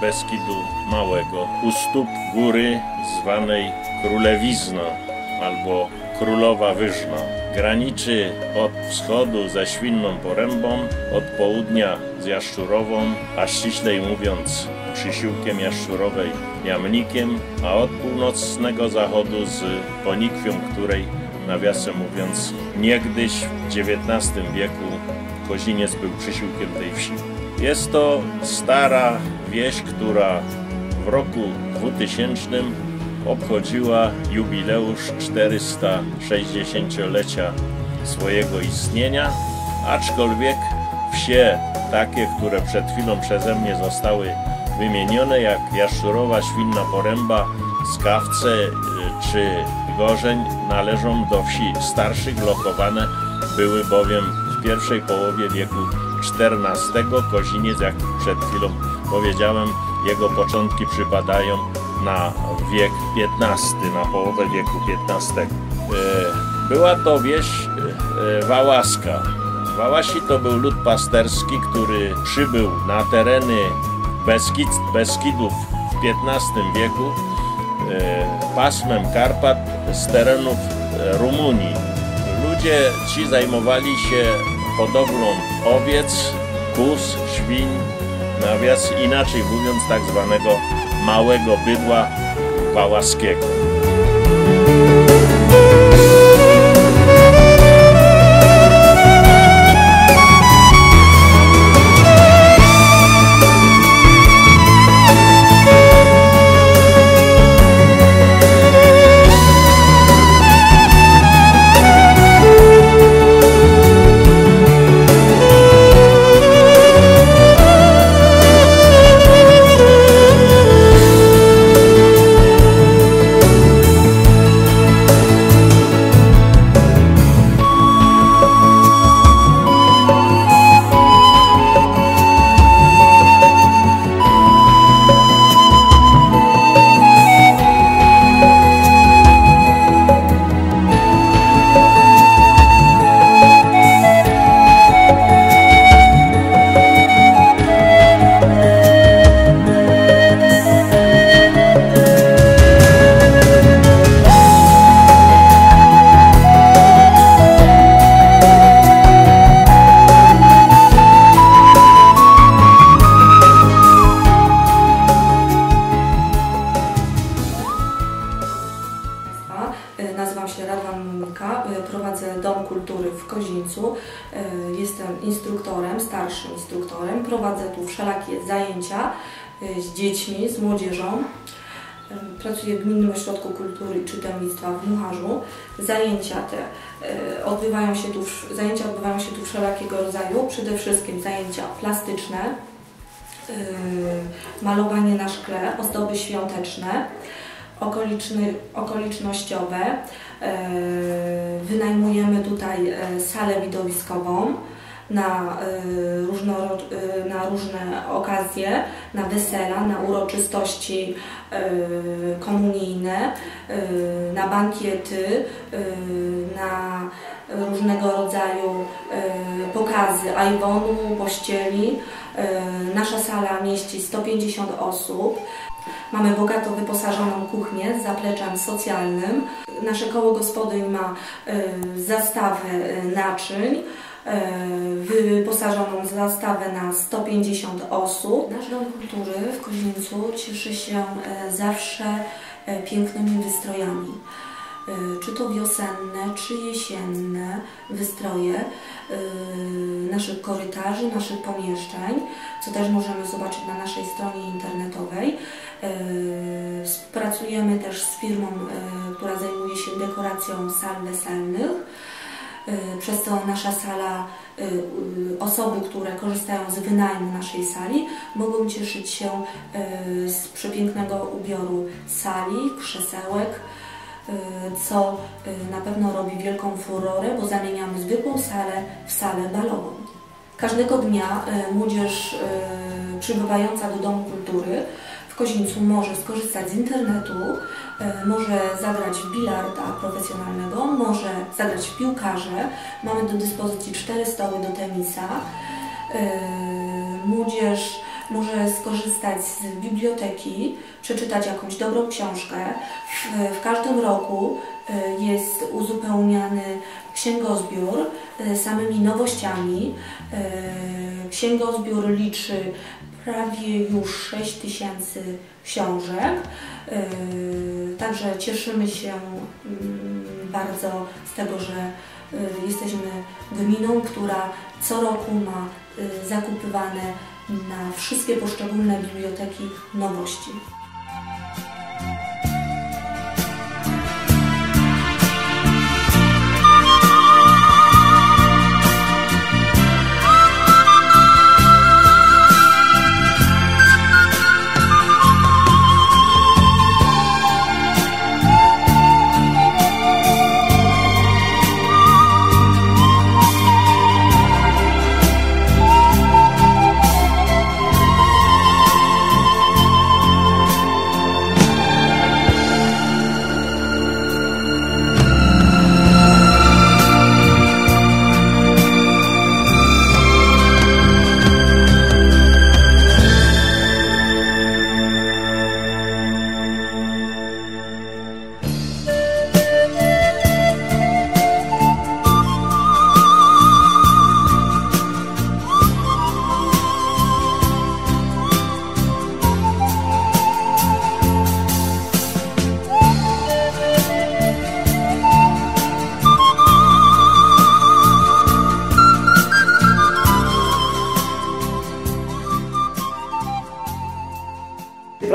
Beskidu Małego, u stóp góry zwanej Królewizno albo Królowa Wyżno. Graniczy od wschodu ze Świnną Porębą, od południa z Jaszczurową, a ściślej mówiąc przysiłkiem Jaszczurowej Jamnikiem, a od północnego zachodu z Ponikwią, której nawiasem mówiąc niegdyś w XIX wieku Koziniec był przysiłkiem tej wsi. Jest to stara wieś, która w roku 2000 obchodziła jubileusz 460-lecia swojego istnienia, aczkolwiek wsie takie, które przed chwilą przeze mnie zostały wymienione, jak Jaszczurowa, Świnna Poręba, Skawce y, czy Gorzeń, należą do wsi. Starszych, lokowane były bowiem w pierwszej połowie wieku XIV. Koziniec, jak przed chwilą powiedziałem, jego początki przypadają na wiek XV, na połowę wieku XV. E, była to wieś e, Wałaska. Wałasi to był lud pasterski, który przybył na tereny Beskid, Beskidów w XV wieku e, pasmem Karpat z terenów Rumunii. Ludzie ci zajmowali się hodowlą owiec, kóz, świń, nawias inaczej mówiąc tak zwanego małego bydła wałaskiego. Z młodzieżą. Pracuję w Gminnym Ośrodku Kultury i Czytelnictwa w Mucharzu. Zajęcia te e, odbywają się tu, zajęcia odbywają się tu wszelakiego rodzaju. Przede wszystkim zajęcia plastyczne, e, malowanie na szkle, ozdoby świąteczne, okolicznościowe. E, Wynajmujemy tutaj salę widowiskową na, e, różnoro, e, na różne okazje, na wesela, na uroczystości e, komunijne, na bankiety, na różnego rodzaju pokazy ajwonu, pościeli. Nasza sala mieści 150 osób. Mamy bogato wyposażoną kuchnię z zapleczem socjalnym. Nasze koło gospodyń ma y, zastawę y, naczyń, y, wyposażoną zastawę na 150 osób. Nasz Dom Kultury w Koźnieńcu cieszy się y, zawsze y, pięknymi wystrojami. Czy to wiosenne, czy jesienne wystroje naszych korytarzy, naszych pomieszczeń, co też możemy zobaczyć na naszej stronie internetowej. Współpracujemy też z firmą, która zajmuje się dekoracją sal weselnych. Yy, Przez to nasza sala, yy, yy, osoby, które korzystają z wynajmu naszej sali, mogą cieszyć się z przepięknego ubioru sali, krzesełek, co na pewno robi wielką furorę, bo zamieniamy zwykłą salę w salę balową. Każdego dnia młodzież przybywająca do Domu Kultury Kozińcu może skorzystać z internetu, e, może zagrać w bilarda profesjonalnego, może zagrać w piłkarze. Mamy do dyspozycji cztery stoły do tenisa. E, Młodzież może skorzystać z biblioteki, przeczytać jakąś dobrą książkę. W, w każdym roku y, jest uzupełniany księgozbiór samymi nowościami. Księgozbiór liczy prawie już 6 tysięcy książek. Yy, Także cieszymy się mm, bardzo z tego, że y, jesteśmy gminą, która co roku ma y, zakupywane na wszystkie poszczególne biblioteki nowości.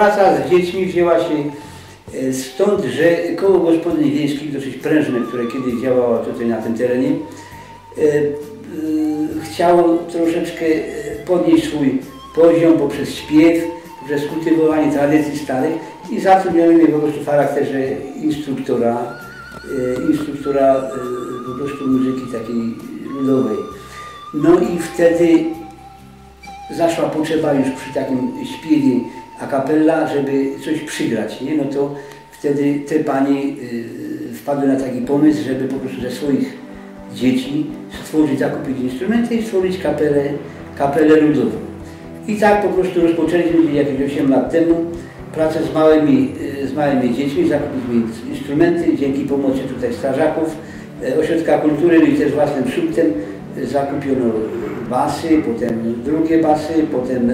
Praca z dziećmi wzięła się e, stąd, że koło gospodyń wiejskich, dosyć prężne, które kiedyś działało tutaj na tym terenie, e, e, chciało troszeczkę podnieść swój poziom poprzez śpiew, poprzez kultywowanie tradycji starych i zatrudniono mnie po prostu w charakterze instruktora, instruktora po prostu muzyki takiej ludowej. No i wtedy zaszła potrzeba już przy takim śpiewie a capella, żeby coś przygrać, nie? No to wtedy te panie y, wpadły na taki pomysł, żeby po prostu ze swoich dzieci stworzyć, zakupić instrumenty i stworzyć kapelę, kapelę ludową. I tak po prostu rozpoczęliśmy jakieś 8 lat temu pracę z małymi, y, z małymi dziećmi, zakupiliśmy ins- instrumenty, dzięki pomocy tutaj strażaków, e, Ośrodka Kultury no i też własnym szultem e, zakupiono basy, potem drugie basy, potem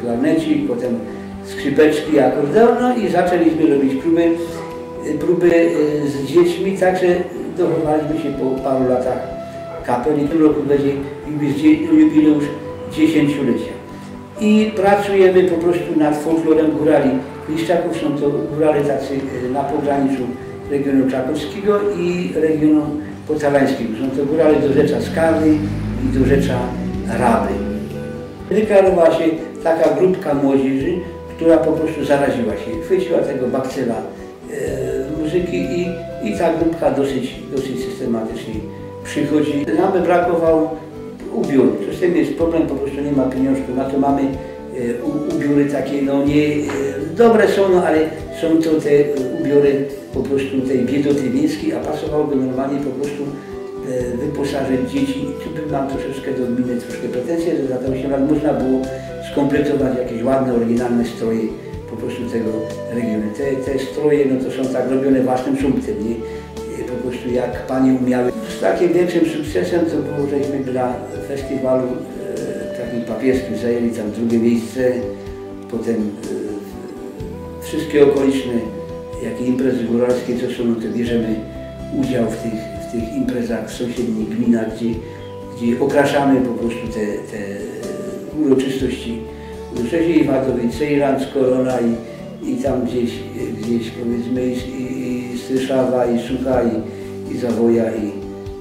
klarnecik, potem skrzypeczki, akordeon no i zaczęliśmy robić próby, próby e, z dziećmi, także dochowaliśmy się po paru latach kapeli. W tym roku będzie jubileusz dziesięciolecia. I pracujemy po prostu nad folklorem górali Liszczaków. Są to górale tacy e, na pograniczu regionu czakowskiego i regionu podhalańskiego. Są to górale do rzecza Skawy i do rzecza Raby. Wyklarowała się taka grupka młodzieży, która po prostu zaraziła się, chwyciła tego bakcyla e, muzyki i, i ta grupka dosyć, dosyć systematycznie przychodzi. Nam ubioru. To z tym jest problem, po prostu nie ma pieniążków na to. Mamy e, u- ubiory takie, no nie, e, dobre są, no ale są to te ubiory po prostu tej biedoty wiejskiej, a pasowałoby normalnie po prostu e, wyposażyć dzieci. Tu bym mam troszeczkę do gminy troszkę pretensje, że za te 8 lat można było skompletować jakieś ładne, oryginalne stroje po prostu tego regionu. Te, te stroje no to są tak robione własnym szumptem, nie? Po prostu jak panie umiały. Z takim większym sukcesem to było, żeśmy dla festiwalu e, takim papieskim zajęli tam drugie miejsce, potem e, wszystkie okoliczne, jakie imprezy góralskie co są, no to bierzemy udział w tych, w tych imprezach w sąsiednich gminach, gdzie, gdzie okraszamy po prostu te, te uroczystości. Uroczystości i Wadowice, i Ranc Korona, i, i tam gdzieś, gdzieś powiedzmy i, i, i Stryszawa, i Sucha, i, i Zawoja, i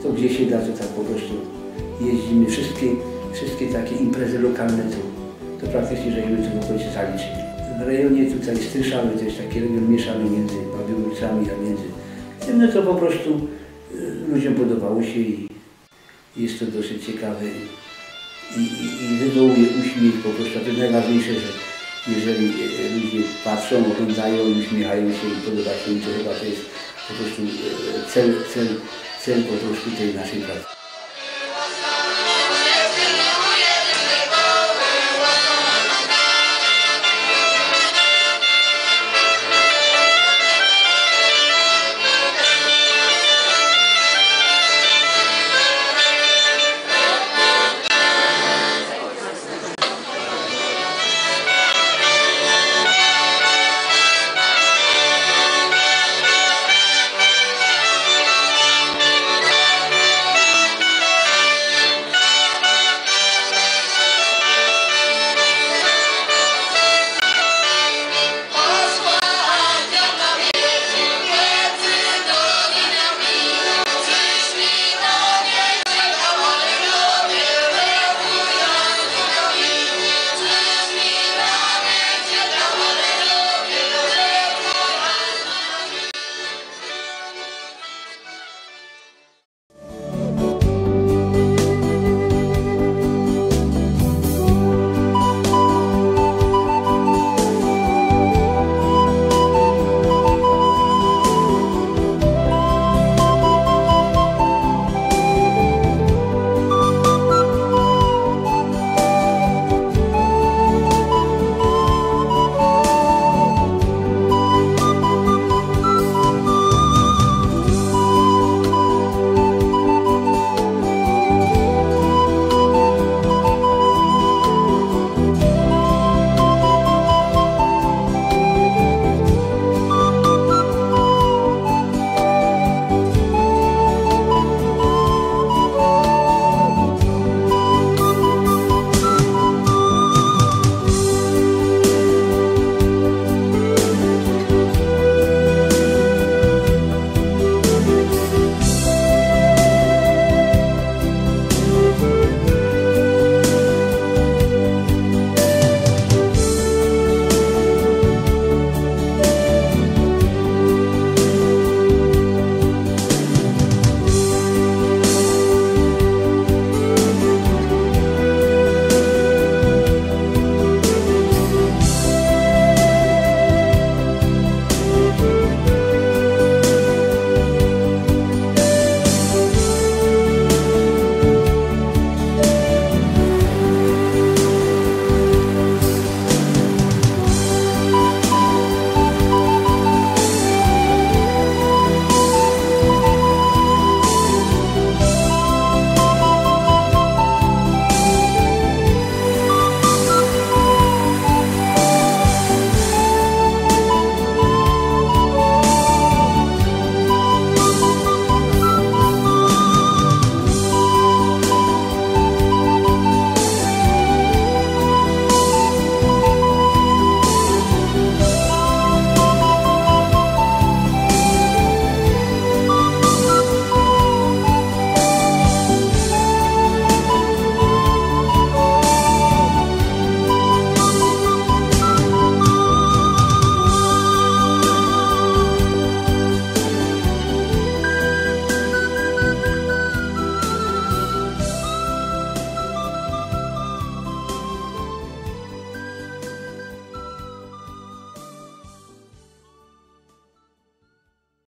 to gdzie się da, to tak po prostu jeździmy. Wszystkie, wszystkie takie imprezy lokalne to, to praktycznie żeśmy to w okolicy zaliczyli. W rejonie tutaj Stryszawy to jest taki region mieszany między Babiogórcami, a między tym, no to po prostu y, ludziom podobało się i jest to dosyć ciekawe i, i, i wywołuje uśmiech po prostu. To jest najważniejsze, że jeżeli e, ludzie patrzą, oglądają, uśmiechają się i podoba się im to chyba to jest po prostu e, cel, cel, cel po prostu tej naszej pracy.